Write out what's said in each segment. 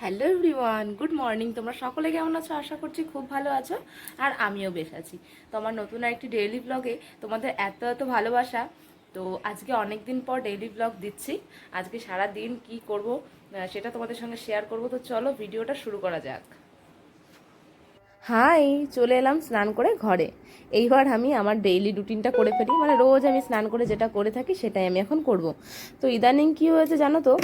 Hello everyone, good morning. তোমরা সকলে কেমন আছো? আশা করছি খুব ভালো আছো, আর আমিও বেশ আছি। তো আমার নতুন একটি ডেইলি ব্লগে তোমাদের এত এত ভালোবাসা। তো আজকে অনেক দিন পর ডেইলি ব্লগ দিচ্ছি। আজকে সারা দিন কি করব সেটা তোমাদের সঙ্গে শেয়ার করব। তো চলো ভিডিওটা শুরু করা যাক। হাই, চলে এলাম স্নান করে ঘরে। এইবার আমি আমার ডেইলি রুটিনটা করে ফেলি। মানে রোজ আমি স্নান করে যেটা করে থাকি সেটাই আমি এখন করব। তো ইদানিং কি হয়েছে জানো তো?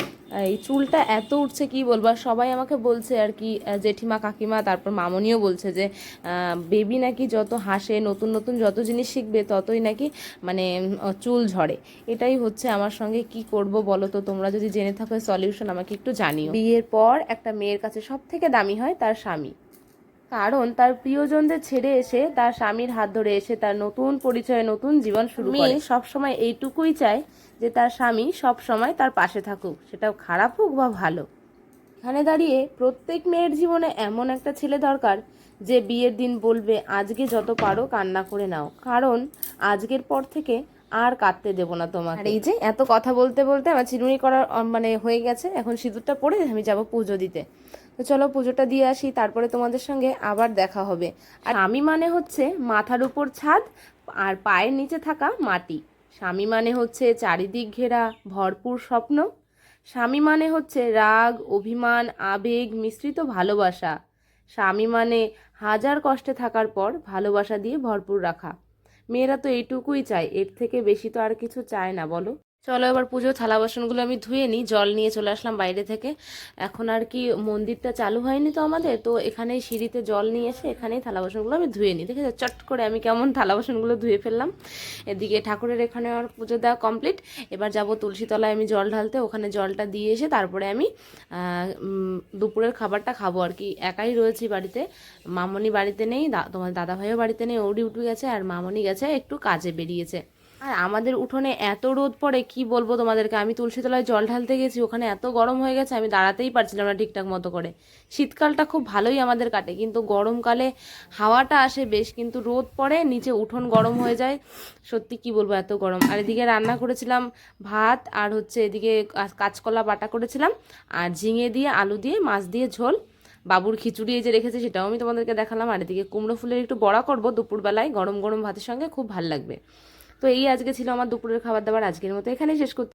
এই চুলটা এত উঠছে কি বলব? আর সবাই আমাকে বলছে আর কি জেঠিমা, কাকিমা, তারপর মামনিও বলছে যে বেবি নাকি যত হাসে, নতুন নতুন যত জিনিস শিখবে, ততই নাকি মানে চুল ঝরে। এটাই হচ্ছে আমার সঙ্গে কি করব বলো তো? তোমরা যদি জেনে থাকো সলিউশন আমাকে একটু জানিও। বিয়ের পর একটা মেয়ের কাছে সব থেকে দামি হয় তার স্বামী। কারণ তার প্রিয়জনদের ছেড়ে এসে তার স্বামীর হাত ধরে এসে তার নতুন পরিচয়ে নতুন জীবন শুরু করে। সবসময় এইটুকুই চায় যে তার স্বামী সব সময় তার পাশে থাকুক সেটাও খারাপ হোক বা ভালো। এখানে দাঁড়িয়ে প্রত্যেক মেয়ের জীবনে এমন একটা ছেলে দরকার যে বিয়ের দিন বলবে আজকে যত পারো কান্না করে নাও। কারণ আজকের পর থেকে আর কাঁদতে দেবো না তোমাকে। আর এই যে এত কথা বলতে বলতে আমার চিরুনি করার মানে হয়ে গেছে। এখন সিঁদুরটা পরে আমি যাব পুজো দিতে। তো চলো পুজোটা দিয়ে আসি তারপরে তোমাদের সঙ্গে আবার দেখা হবে। আর আমি মানে হচ্ছে মাথার উপর ছাদ আর পায়ের নিচে থাকা মাটি। স্বামী মানে হচ্ছে চারিদিক ঘেরা ভরপুর স্বপ্ন। স্বামী মানে হচ্ছে রাগ অভিমান আবেগ মিশ্রিত ভালোবাসা। স্বামী মানে হাজার কষ্টে থাকার পর ভালোবাসা দিয়ে ভরপুর রাখা। মেয়েরা তো এইটুকুই চায় এর থেকে বেশি তো আর কিছু চায় না বলো। চলো এবার পুজো, থালা বাসনগুলো আমি ধুয়ে নিই, জল নিয়ে চলে আসলাম বাইরে থেকে। এখন আর কি মন্দিরটা চালু হয়নি তো আমাদের, তো এখানেই সিঁড়িতে জল নিয়ে এসে এখানেই থালা বাসনগুলো আমি ধুয়ে নিই। দেখে চট করে আমি কেমন থালা বাসনগুলো ধুয়ে ফেললাম। এদিকে ঠাকুরের এখানে আমার পুজো দেওয়া কমপ্লিট এবার যাব তুলসী তলায় আমি জল ঢালতে, ওখানে জলটা দিয়ে এসে তারপরে আমি দুপুরের খাবারটা খাব আর কি। একাই রয়েছি বাড়িতে। মামনি বাড়িতে নেই তোমার দাদাভাইও বাড়িতে নেই, ওরই উঠে গেছে আর মামনি গেছে, একটু কাজে বেরিয়েছে। আর আমাদের উঠোনে এত রোদ পড়ে, কি বলব তোমাদেরকে? আমি তুলসীতলায় জল ঢালতে গেছি, ওখানে এত গরম হয়ে গেছে, আমি দাঁড়াতেই পারছিলাম না ঠিকঠাক মতো করে। শীতকালটা খুব ভালোই আমাদের কাটে, কিন্তু গরমকালে হাওয়াটা আসে বেশ, কিন্তু রোদ পড়ে, নিচে উঠোন গরম হয়ে যায়। সত্যি কি বলব এত গরম। আর এদিকে রান্না করেছিলাম ভাত, আর হচ্ছে এদিকে কাঁচকলা বাটা করেছিলাম, আর ঝিঙে দিয়ে, আলু দিয়ে, মাছ দিয়ে ঝোল। বাবুর খিচুড়ি এই যে রেখেছে, সেটাও আমি তোমাদেরকে দেখালাম। আর এদিকে কুমড়ো ফুলের একটু বড়া করব, দুপুরবেলায় গরম গরম ভাতের সঙ্গে খুব ভালো লাগবে। তো এই আজকে ছিল আমার দুপুরের খাবার দাবার আজকের মতো এখানেই শেষ করতে